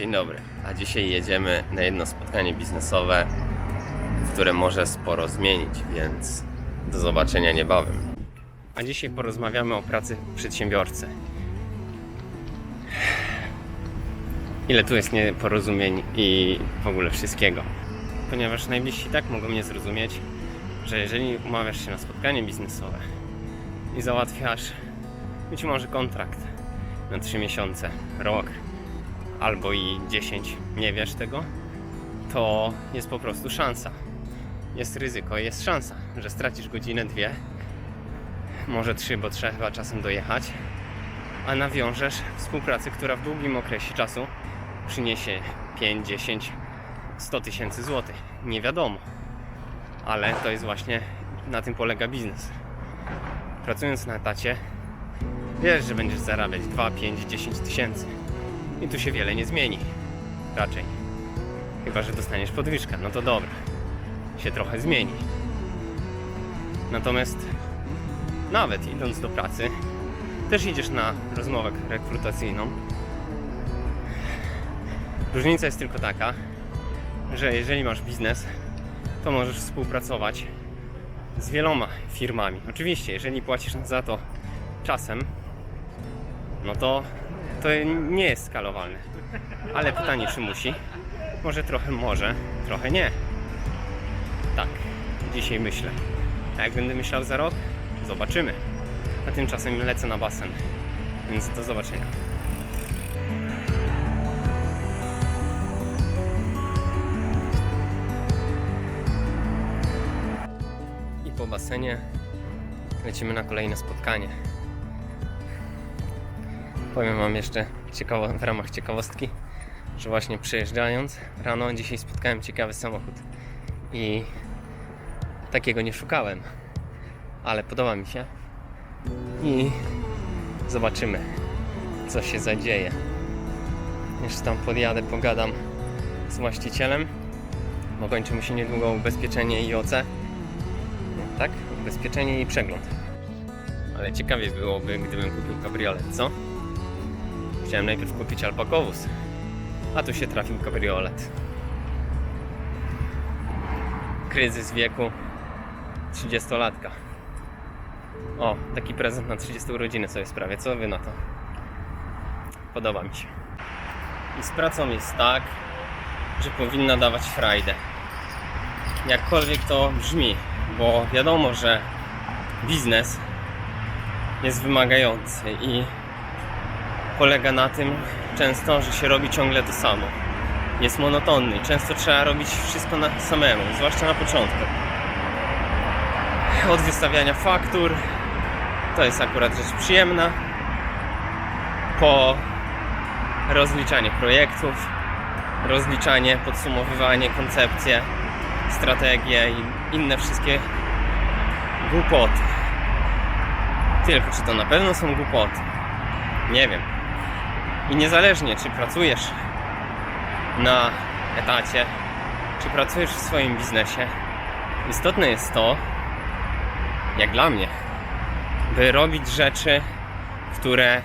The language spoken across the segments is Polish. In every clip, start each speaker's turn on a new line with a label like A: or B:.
A: Dzień dobry. A dzisiaj jedziemy na jedno spotkanie biznesowe, które może sporo zmienić, więc do zobaczenia niebawem. A dzisiaj porozmawiamy o pracy przedsiębiorcy. Ile tu jest nieporozumień i w ogóle wszystkiego. Ponieważ najbliżsi tak mogą mnie zrozumieć, że jeżeli umawiasz się na spotkanie biznesowe i załatwiasz być może kontrakt na 3 miesiące, rok albo i 10, nie wiesz tego, to jest po prostu szansa. Jest ryzyko, jest szansa, że stracisz godzinę, dwie, może trzy, bo trzeba czasem dojechać, a nawiążesz współpracę, która w długim okresie czasu przyniesie 5, 10, 100 tysięcy złotych. Nie wiadomo, ale to jest właśnie na tym polega biznes. Pracując na etacie, wiesz, że będziesz zarabiać 2, 5, 10 tysięcy. I tu się wiele nie zmieni. Raczej. Chyba, że dostaniesz podwyżkę. No to dobra. Się trochę zmieni. Natomiast nawet idąc do pracy, też idziesz na rozmowę rekrutacyjną. Różnica jest tylko taka, że jeżeli masz biznes, to możesz współpracować z wieloma firmami. Oczywiście, jeżeli płacisz za to czasem, no to to nie jest skalowalne. Ale pytanie, czy musi? Może trochę może, trochę nie. Tak, dzisiaj myślę. A jak będę myślał za rok? Zobaczymy. A tymczasem lecę na basen. Więc do zobaczenia. I po basenie lecimy na kolejne spotkanie. Powiem Wam jeszcze ciekawo, w ramach ciekawostki, że właśnie przejeżdżając rano dzisiaj spotkałem ciekawy samochód i takiego nie szukałem, ale podoba mi się i zobaczymy co się zadzieje. Jeszcze tam podjadę, pogadam z właścicielem, bo kończy mu się niedługo ubezpieczenie i OC. Tak? Ubezpieczenie i przegląd. Ale ciekawie byłoby, gdybym kupił kabriolet, co? Chciałem najpierw kupić alpakowóz, a tu się trafił kabriolet. Kryzys wieku 30-latka. O, taki prezent na 30 urodziny sobie sprawię. Co wy na to? Podoba mi się. I z pracą jest tak, że powinna dawać frajdę. Jakkolwiek to brzmi, bo wiadomo, że biznes jest wymagający i polega na tym często, że się robi ciągle to samo. Jest monotonny. Często trzeba robić wszystko na samemu, zwłaszcza na początku. Od wystawiania faktur, to jest akurat rzecz przyjemna, po rozliczanie projektów, rozliczanie, podsumowywanie, koncepcje, strategie i inne wszystkie głupoty. Tylko czy to na pewno są głupoty? Nie wiem. I niezależnie, czy pracujesz na etacie, czy pracujesz w swoim biznesie, istotne jest to, jak dla mnie, by robić rzeczy, które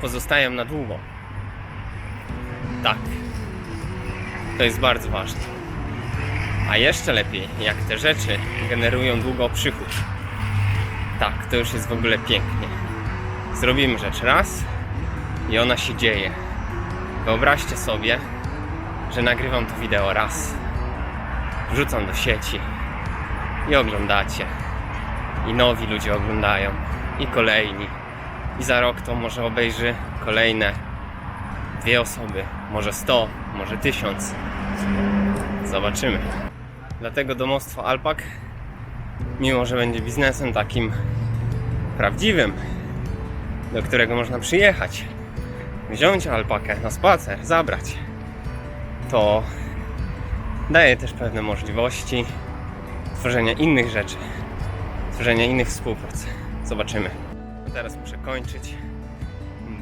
A: pozostają na długo. Tak. To jest bardzo ważne. A jeszcze lepiej, jak te rzeczy generują długo przychód. Tak, to już jest w ogóle pięknie. Zrobimy rzecz raz, i ona się dzieje. Wyobraźcie sobie, że nagrywam to wideo raz, wrzucam do sieci i oglądacie. I nowi ludzie oglądają, i kolejni. I za rok to może obejrzy kolejne dwie osoby, może sto, może tysiąc. Zobaczymy. Dlatego domostwo Alpak, mimo że będzie biznesem takim prawdziwym, do którego można przyjechać, wziąć alpakę na spacer, zabrać, to daje też pewne możliwości tworzenia innych rzeczy, tworzenia innych współprac. Zobaczymy. Teraz muszę kończyć,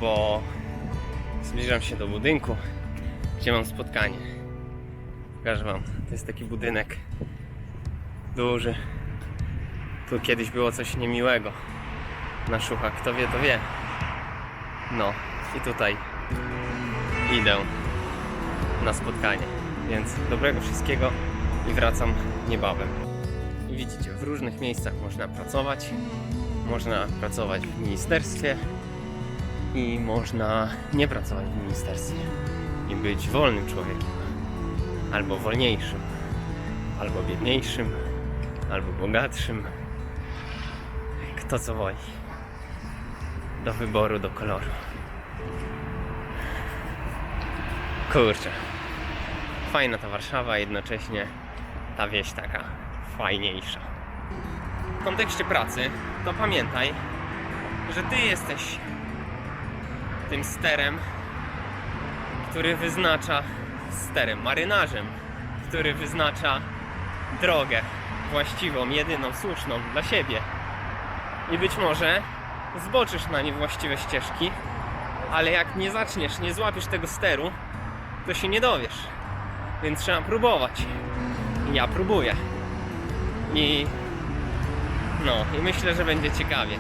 A: bo zbliżam się do budynku, gdzie mam spotkanie. Pokażę Wam, to jest taki budynek duży. Tu kiedyś było coś niemiłego na szuchach, kto wie, to wie. No, i tutaj idę na spotkanie. Więc dobrego wszystkiego i wracam niebawem. Widzicie, w różnych miejscach można pracować. Można pracować w ministerstwie i można nie pracować w ministerstwie i być wolnym człowiekiem, albo wolniejszym, albo biedniejszym, albo bogatszym. Kto co woli. Do wyboru, do koloru. Kurczę. Fajna ta Warszawa, jednocześnie ta wieś taka fajniejsza. W kontekście pracy, to pamiętaj, że ty jesteś tym sterem, który wyznacza sterem, marynarzem, który wyznacza drogę właściwą, jedyną, słuszną dla siebie. I być może zboczysz na niewłaściwe ścieżki, ale jak nie zaczniesz, nie złapiesz tego steru, to się nie dowiesz. Więc trzeba próbować. I ja próbuję. I no, i myślę, że będzie ciekawie.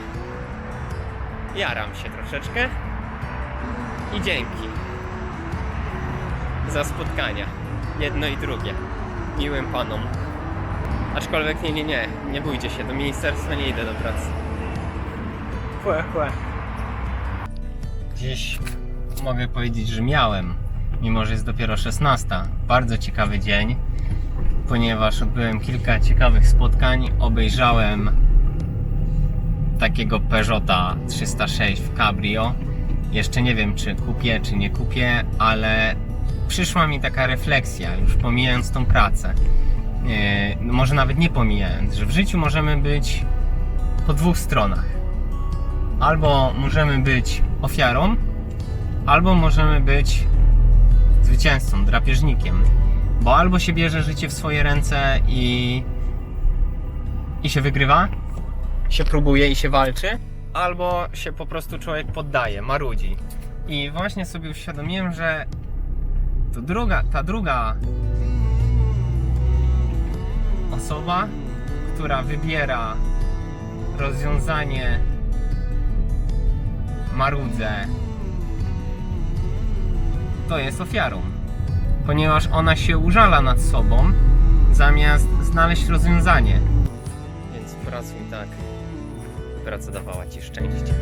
A: Jaram się troszeczkę. I dzięki za spotkania. Jedno i drugie. Miłym panom. Aczkolwiek nie, nie, nie. Nie bójcie się, do ministerstwa nie idę do pracy. Chłe, chłe. Dziś mogę powiedzieć, że miałem, mimo że jest dopiero 16. Bardzo ciekawy dzień, ponieważ odbyłem kilka ciekawych spotkań. Obejrzałem takiego Peugeota 306 w Cabrio. Jeszcze nie wiem, czy kupię, czy nie kupię, ale przyszła mi taka refleksja, już pomijając tą pracę. e, no może nawet nie pomijając, że w życiu możemy być po dwóch stronach. Albo możemy być ofiarą, albo możemy być zwycięzcą, drapieżnikiem. Bo albo się bierze życie w swoje ręce i, i się wygrywa, się próbuje i się walczy, albo się po prostu człowiek poddaje, marudzi. I właśnie sobie uświadomiłem, że to druga, ta druga osoba, która wybiera rozwiązanie marudzę, to jest ofiarą. Ponieważ ona się użala nad sobą, zamiast znaleźć rozwiązanie. Więc pracuj tak, praca dawała ci szczęście.